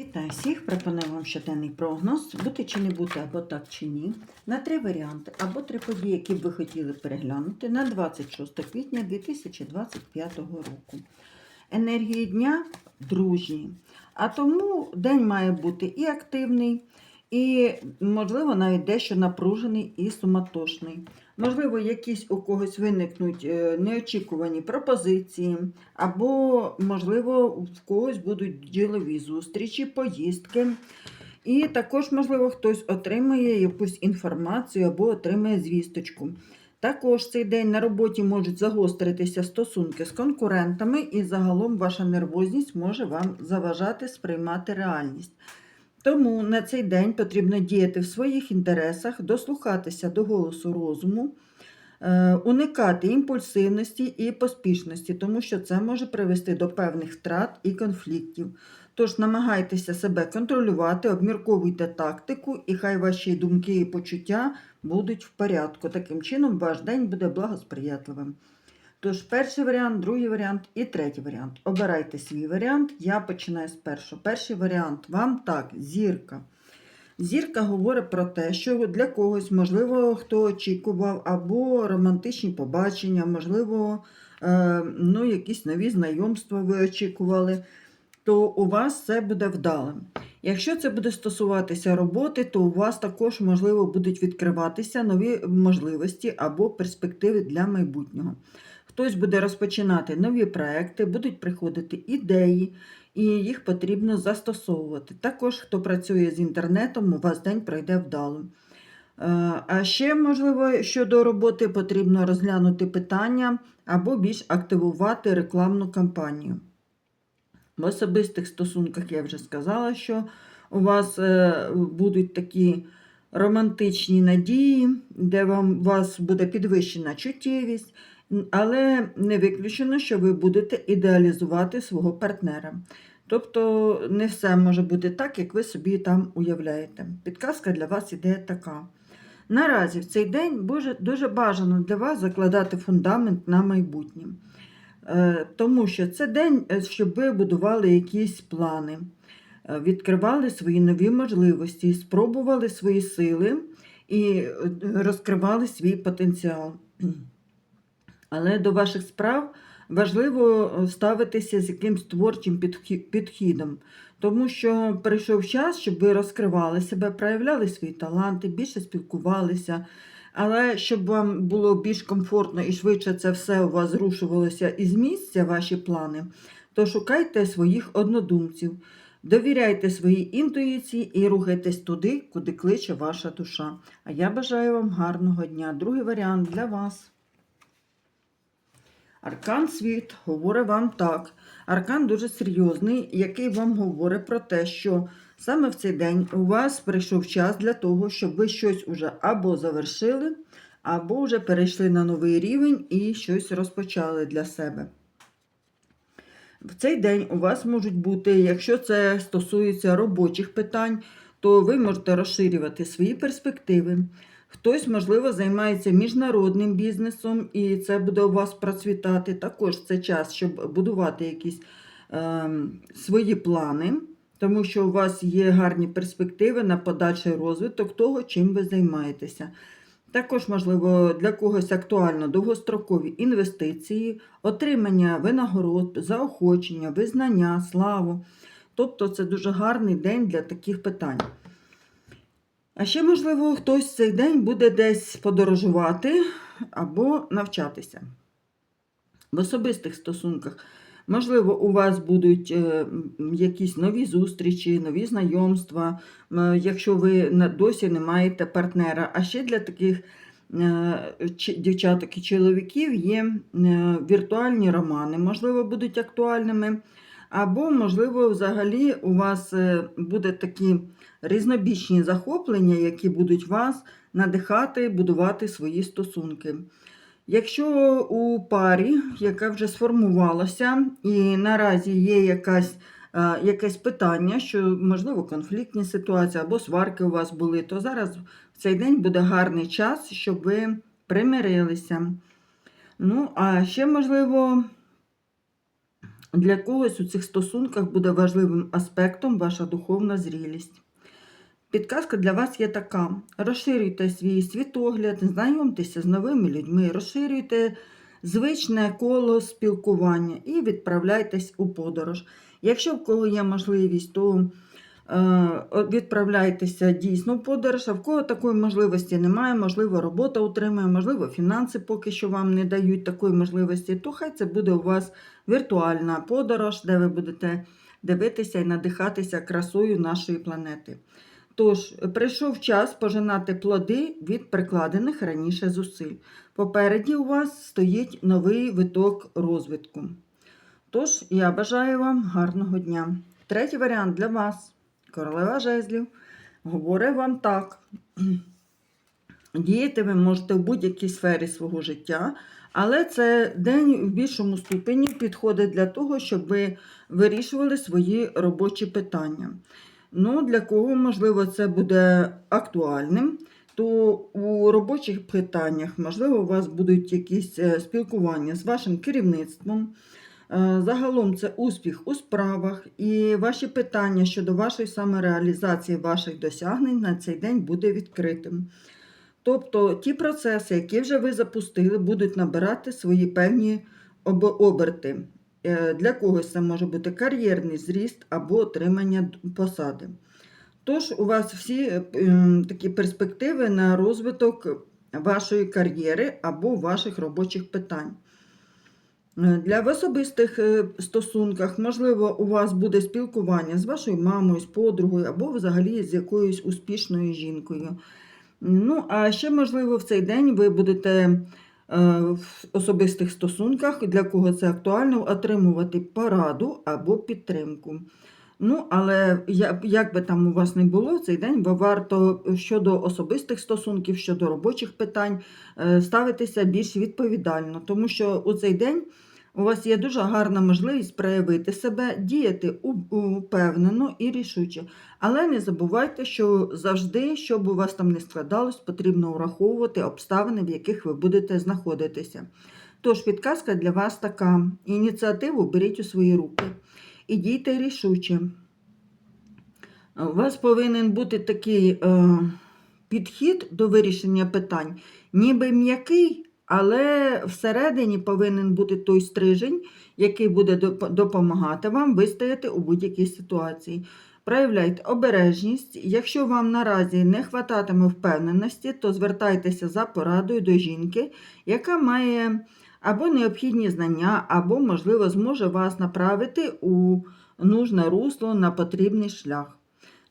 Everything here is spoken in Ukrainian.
Вітаю всіх! Пропоную вам щоденний прогноз. Бути чи не бути, або так чи ні. На три варіанти, або три події, які б ви хотіли переглянути на 26 квітня 2025 року. Енергії дня дружні. А тому день має бути і активний, і, можливо, навіть дещо напружений і суматошний. Можливо, якісь у когось виникнуть е, неочікувані пропозиції, або, можливо, в когось будуть ділові зустрічі, поїздки. І також, можливо, хтось отримає якусь інформацію або отримає звісточку. Також цей день на роботі можуть загостритися стосунки з конкурентами, і загалом ваша нервозність може вам заважати сприймати реальність. Тому на цей день потрібно діяти в своїх інтересах, дослухатися до голосу розуму, е, уникати імпульсивності і поспішності, тому що це може привести до певних втрат і конфліктів. Тож намагайтеся себе контролювати, обмірковуйте тактику, і хай ваші думки і почуття будуть в порядку. Таким чином, ваш день буде благосприятливим. Тож, перший варіант, другий варіант і третій варіант. Обирайте свій варіант. Я починаю з першого. Перший варіант вам так, зірка. Зірка говорить про те, що для когось, можливо, хто очікував, або романтичні побачення, можливо, е, ну, якісь нові знайомства ви очікували, то у вас це буде вдалим. Якщо це буде стосуватися роботи, то у вас також, можливо, будуть відкриватися нові можливості або перспективи для майбутнього. Хтось буде розпочинати нові проекти, будуть приходити ідеї, і їх потрібно застосовувати. Також, хто працює з інтернетом, у вас день пройде вдало. Е, А ще, можливо, щодо роботи потрібно розглянути питання або більш активувати рекламну кампанію. В особистих стосунках я вже сказала, що у вас е, будуть такі романтичні надії, де вам, у вас буде підвищена чуттєвість, але не виключено, що ви будете ідеалізувати свого партнера. Тобто не все може бути так, як ви собі там уявляєте. Підказка для вас іде така. Наразі в цей день дуже, бажано для вас закладати фундамент на майбутнє. Е, Тому що це день, е, щоб ви будували якісь плани, е, відкривали свої нові можливості, спробували свої сили і розкривали свій потенціал. Але до ваших справ важливо е, ставитися з якимсь творчим підхідом, тому що прийшов час, щоб ви розкривали себе, проявляли свої таланти, більше спілкувалися. Але щоб вам було більш комфортно і швидше це все у вас зрушувалося із місця, ваші плани, то шукайте своїх однодумців, довіряйте своїй інтуїції і рухайтесь туди, куди кличе ваша душа. А я бажаю вам гарного дня. Другий варіант для вас. Аркан світ говорить вам так. Аркан дуже серйозний, який вам говорить про те, що саме в цей день у вас прийшов час для того, щоб ви щось уже або завершили, або вже перейшли на новий рівень і щось розпочали для себе. В цей день у вас можуть бути, якщо це стосується робочих питань, то ви можете розширювати свої перспективи. Хтось, можливо, займається міжнародним бізнесом, і це буде у вас процвітати. Також це час, щоб будувати якісь е, свої плани, тому що у вас є гарні перспективи на подальший розвиток того, чим ви займаєтеся. Також, можливо, для когось актуально довгострокові інвестиції, отримання винагород, заохочення, визнання, славу. Тобто це дуже гарний день для таких питань. А ще, можливо, хтось в цей день буде десь подорожувати або навчатися. В особистих стосунках, можливо, у вас будуть е, якісь нові зустрічі, нові знайомства, якщо ви досі не маєте партнера. А ще для таких е, дівчаток і чоловіків є е, віртуальні романи, можливо, будуть актуальними. Або, можливо, взагалі у вас е, буде такі різнобічні захоплення, які будуть вас надихати, будувати свої стосунки. Якщо у парі, яка вже сформувалася, і наразі є якась, е, якесь питання, що, можливо, конфліктні ситуації або сварки у вас були, то зараз в цей день буде гарний час, щоб ви примирилися. Ну, а ще, можливо, Для когось у цих стосунках буде важливим аспектом ваша духовна зрілість. Підказка для вас є така: розширюйте свій світогляд, знайомтеся з новими людьми, розширюйте звичне коло спілкування і відправляйтесь у подорож. Якщо в кого є можливість, то відправляйтеся дійсно в подорож, а в кого такої можливості немає, можливо, робота утримує, можливо, фінанси поки що вам не дають такої можливості, то хай це буде у вас віртуальна подорож, де ви будете дивитися і надихатися красою нашої планети. Тож, прийшов час пожинати плоди від прикладених раніше зусиль. Попереді у вас стоїть новий виток розвитку. Тож, я бажаю вам гарного дня. Третій варіант для вас. Королева жезлів. Говорить вам так. Діяти ви можете в будь-якій сфері свого життя, але це день в більшому ступені підходить для того, щоб ви вирішували свої робочі питання. Ну, для кого, можливо, це буде актуальним, то у робочих питаннях, можливо, у вас будуть якісь е, спілкування з вашим керівництвом. Е, Загалом це успіх у справах, і ваші питання щодо вашої самореалізації, ваших досягнень на цей день буде відкритим. Тобто ті процеси, які вже ви запустили, будуть набирати свої певні оберти. Е, Для когось це може бути кар'єрний зріст або отримання посади. Тож у вас всі е, такі перспективи на розвиток вашої кар'єри або ваших робочих питань. Е, Для в особистих е, стосунках, можливо, у вас буде спілкування з вашою мамою, з подругою або взагалі з якоюсь успішною жінкою. Ну, а ще, можливо, в цей день ви будете е, в особистих стосунках, для кого це актуально, отримувати пораду або підтримку. Ну, але як би там у вас не було, в цей день варто щодо особистих стосунків, щодо робочих питань ставитися більш відповідально, тому що у цей день у вас є дуже гарна можливість проявити себе, діяти упевнено і рішуче. Але не забувайте, що завжди, що б у вас там не складалось, потрібно враховувати обставини, в яких ви будете знаходитися. Тож підказка для вас така: ініціативу беріть у свої руки і дійте рішуче. У вас повинен бути такий е, підхід до вирішення питань, ніби м'який, але всередині повинен бути той стрижень, який буде допомагати вам вистояти у будь-якій ситуації. Проявляйте обережність. Якщо вам наразі не хвататиме впевненості, то звертайтеся за порадою до жінки, яка має або необхідні знання, або, можливо, зможе вас направити у нужне русло на потрібний шлях.